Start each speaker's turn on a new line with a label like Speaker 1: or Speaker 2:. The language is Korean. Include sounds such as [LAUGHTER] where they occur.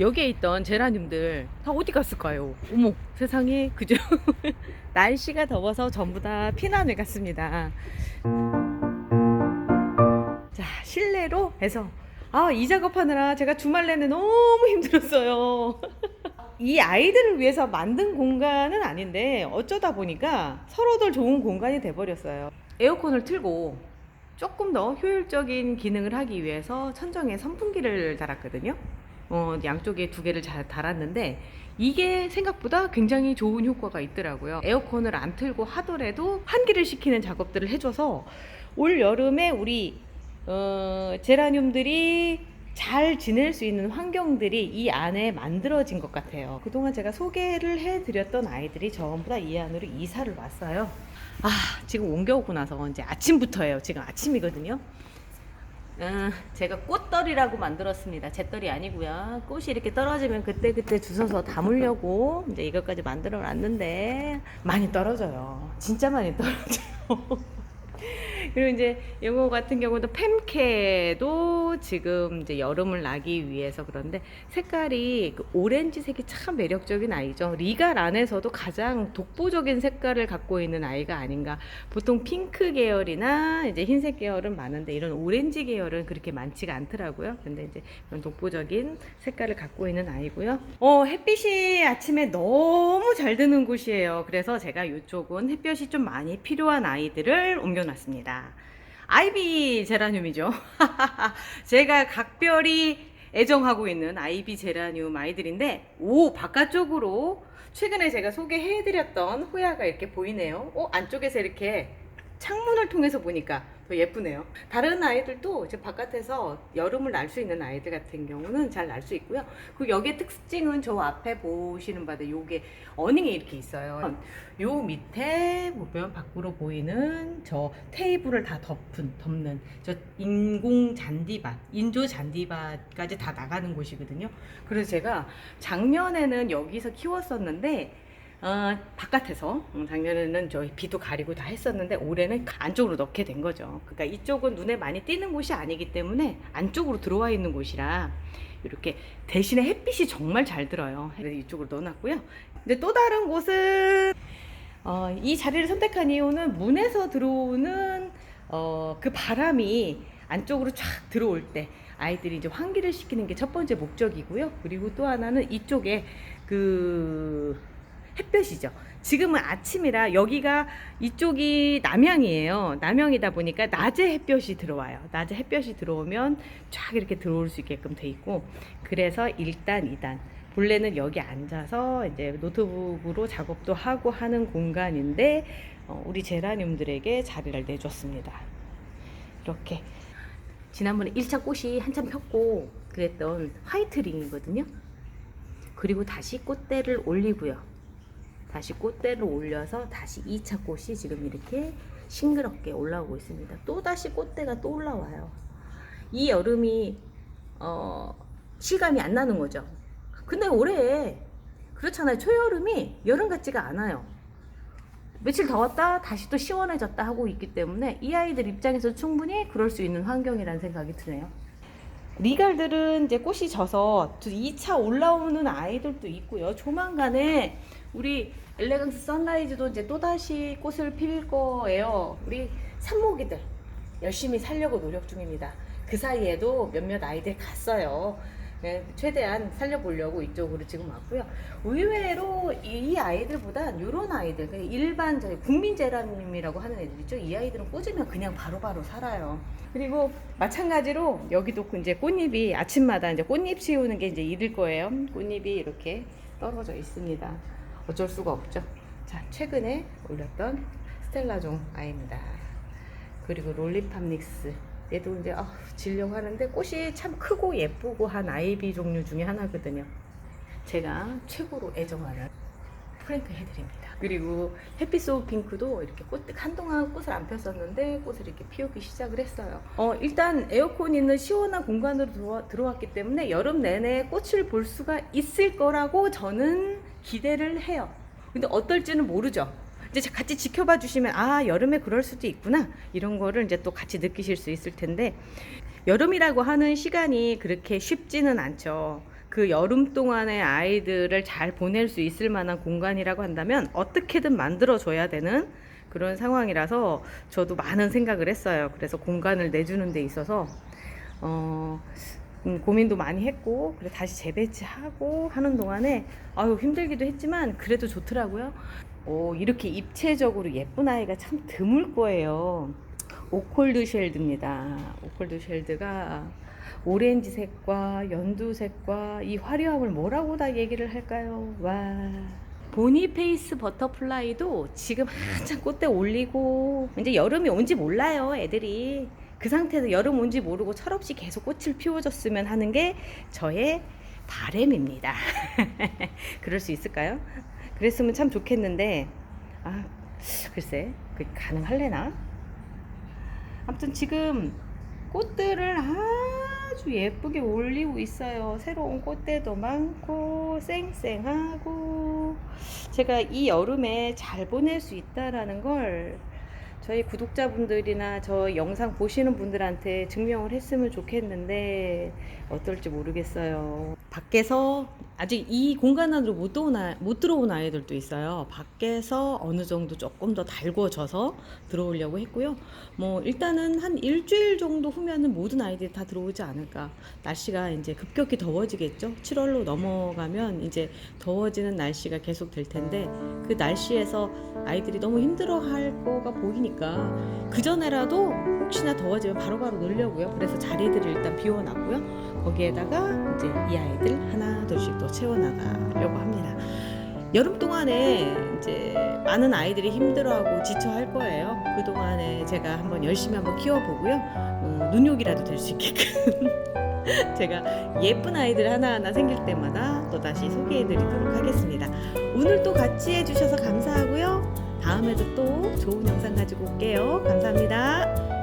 Speaker 1: 여기에 있던 제라늄들 다 어디 갔을까요? 어머 세상에 그죠? [LAUGHS] 날씨가 더워서 전부 다 피난을 갔습니다. 자 실내로 해서 아 이 작업하느라 제가 주말 내내 너무 힘들었어요. [LAUGHS] 이 아이들을 위해서 만든 공간은 아닌데 어쩌다 보니까 서로들 좋은 공간이 돼버렸어요. 에어컨을 틀고 조금 더 효율적인 기능을 하기 위해서 천정에 선풍기를 달았거든요. 어, 양쪽에 두 개를 잘 달았는데 이게 생각보다 굉장히 좋은 효과가 있더라고요. 에어컨을 안 틀고 하더라도 환기를 시키는 작업들을 해줘서 올 여름에 우리 어, 제라늄들이 잘 지낼 수 있는 환경들이 이 안에 만들어진 것 같아요. 그동안 제가 소개를 해드렸던 아이들이 전부 다 이 안으로 이사를 왔어요. 아, 지금 옮겨오고 나서 이제 아침부터예요. 지금 아침이거든요. 음, 제가 꽃떨이라고 만들었습니다. 제 떨이 아니고요. 꽃이 이렇게 떨어지면 그때 그때 주워서 담으려고 이제 이것까지 만들어 놨는데 많이 떨어져요. 진짜 많이 떨어져요. [LAUGHS] 그리고 이제 영어 같은 경우도 팸캐도 지금 이제 여름을 나기 위해서 그런데 색깔이 그 오렌지색이 참 매력적인 아이죠. 리갈 안에서도 가장 독보적인 색깔을 갖고 있는 아이가 아닌가. 보통 핑크 계열이나 이제 흰색 계열은 많은데 이런 오렌지 계열은 그렇게 많지가 않더라고요. 근데 이제 이런 독보적인 색깔을 갖고 있는 아이고요. 어, 햇빛이 아침에 너무 잘 드는 곳이에요. 그래서 제가 이쪽은 햇볕이 좀 많이 필요한 아이들을 옮겨놨습니다. 아이비 제라늄이죠. [LAUGHS] 제가 각별히 애정하고 있는 아이비 제라늄 아이들인데, 오, 바깥쪽으로 최근에 제가 소개해드렸던 호야가 이렇게 보이네요. 어, 안쪽에서 이렇게 창문을 통해서 보니까 더 예쁘네요. 다른 아이들도 이제 바깥에서 여름을 날 수 있는 아이들 같은 경우는 잘 날 수 있고요. 그 여기의 특징은 저 앞에 보시는 바대 요게 어닝이 이렇게 있어요. 요 밑에 보면 밖으로 보이는 저 테이블을 다 덮은 덮는 저 인공 잔디밭, 인조 잔디밭까지 다 나가는 곳이거든요. 그래서 제가 작년에는 여기서 키웠었는데 어, 바깥에서 음, 작년에는 저희 비도 가리고 다 했었는데 올해는 안쪽으로 넣게 된 거죠. 그러니까 이쪽은 눈에 많이 띄는 곳이 아니기 때문에 안쪽으로 들어와 있는 곳이라 이렇게 대신에 햇빛이 정말 잘 들어요. 그래서 이쪽으로 넣어놨고요. 근데 또 다른 곳은 어, 이 자리를 선택한 이유는 문에서 들어오는 어, 그 바람이 안쪽으로 쫙 들어올 때 아이들이 이제 환기를 시키는 게 첫 번째 목적이고요. 그리고 또 하나는 이쪽에 그 햇볕이죠. 지금은 아침이라 여기가 이쪽이 남향이에요. 남향이다 보니까 낮에 햇볕이 들어와요. 낮에 햇볕이 들어오면 쫙 이렇게 들어올 수 있게끔 돼 있고 그래서 1단, 2단 본래는 여기 앉아서 이제 노트북으로 작업도 하고 하는 공간인데 어, 우리 제라늄들에게 자리를 내줬습니다. 이렇게 지난번에 1차 꽃이 한참 폈고 그랬던 화이트링이거든요. 그리고 다시 꽃대를 올리고요. 다시 꽃대를 올려서 다시 2차 꽃이 지금 이렇게 싱그럽게 올라오고 있습니다. 또 다시 꽃대가 또 올라와요. 이 여름이 어, 실감이 안 나는 거죠. 근데 올해 그렇잖아요. 초여름이 여름 같지가 않아요. 며칠 더웠다 다시 또 시원해졌다 하고 있기 때문에 이 아이들 입장에서 충분히 그럴 수 있는 환경이라는 생각이 드네요. 리갈들은 이제 꽃이 져서 2차 올라오는 아이들도 있고요. 조만간에 우리 엘레강스 선라이즈도 이제 또다시 꽃을 필 거예요. 우리 산모기들 열심히 살려고 노력 중입니다. 그 사이에도 몇몇 아이들 갔어요. 네, 최대한 살려보려고 이쪽으로 지금 왔고요. 의외로 이, 이 아이들보단 이런 아이들, 일반 저희 국민 제라늄이라고 하는 애들 있죠. 이 아이들은 꽂으면 그냥 바로바로 살아요. 그리고 마찬가지로 여기도 그 이제 꽃잎이 아침마다 이제 꽃잎 씌우는 게 이제 이를 거예요. 꽃잎이 이렇게 떨어져 있습니다. 어쩔 수가 없죠. 자, 최근에 올렸던 스텔라종 아이입니다. 그리고 롤리팜닉스. 얘도 이제 아, 지려고 하는데 꽃이 참 크고 예쁘고 한 아이비 종류 중에 하나거든요. 제가 최고로 애정하는 프랭크 해드립니다. 그리고 햇빛 소울 핑크도 이렇게 꽃 한동안 꽃을 안 폈었는데 꽃을 이렇게 피우기 시작을 했어요. 어 일단 에어컨 있는 시원한 공간으로 들어왔기 때문에 여름 내내 꽃을 볼 수가 있을 거라고 저는 기대를 해요. 근데 어떨지는 모르죠. 이제 같이 지켜봐 주시면 아 여름에 그럴 수도 있구나 이런 거를 이제 또 같이 느끼실 수 있을 텐데 여름이라고 하는 시간이 그렇게 쉽지는 않죠. 그 여름 동안에 아이들을 잘 보낼 수 있을 만한 공간이라고 한다면 어떻게든 만들어줘야 되는 그런 상황이라서 저도 많은 생각을 했어요. 그래서 공간을 내주는 데 있어서 어, 음, 고민도 많이 했고 그래 다시 재배치하고 하는 동안에 아유 힘들기도 했지만 그래도 좋더라고요. 오, 이렇게 입체적으로 예쁜 아이가 참 드물 거예요. 오콜드 쉘드입니다. 오콜드 쉘드가 오렌지 색과 연두색과 이 화려함을 뭐라고 다 얘기를 할까요? 와. 보니페이스 버터플라이도 지금 한참 꽃대 올리고 이제 여름이 온지 몰라요 애들이 그 상태에서 여름 온지 모르고 철없이 계속 꽃을 피워줬으면 하는 게 저의 바램입니다 [LAUGHS] 그럴 수 있을까요? 그랬으면 참 좋겠는데 아 글쎄 그 가능할래나? 아무튼 지금 꽃들을 아주 예쁘게 올리고 있어요. 새로운 꽃대도 많고 쌩쌩하고 제가 이 여름에 잘 보낼 수 있다라는 걸 저희 구독자분들이나 저 영상 보시는 분들한테 증명을 했으면 좋겠는데 어떨지 모르겠어요. 밖에서 아직 이 공간 안으로 못, 들어온 아이, 못 들어온 아이들도 있어요. 밖에서 어느 정도 조금 더 달궈져서 들어오려고 했고요. 뭐 일단은 한 일주일 정도 후면은 모든 아이들이 다 들어오지 않을까. 날씨가 이제 급격히 더워지겠죠. 7월로 넘어가면 이제 더워지는 날씨가 계속 될 텐데 그 날씨에서 아이들이 너무 힘들어할 거가 보이니까 그 전에라도 혹시나 더워지면 바로바로 놀려고요. 그래서 자리들을 일단 비워놨고요. 거기에다가 이제 이 아이들 하나 둘씩 또 채워나가려고 합니다. 여름 동안에 이제 많은 아이들이 힘들어하고 지쳐할 거예요. 그 동안에 제가 한번 열심히 한번 키워보고요. 어, 눈욕이라도 될 수 있게끔 [LAUGHS] 제가 예쁜 아이들 하나하나 생길 때마다 또 다시 소개해드리도록 하겠습니다. 오늘 또 같이 해주셔서 감사하고요. 다음에도 또 좋은 영상 가지고 올게요. 감사합니다.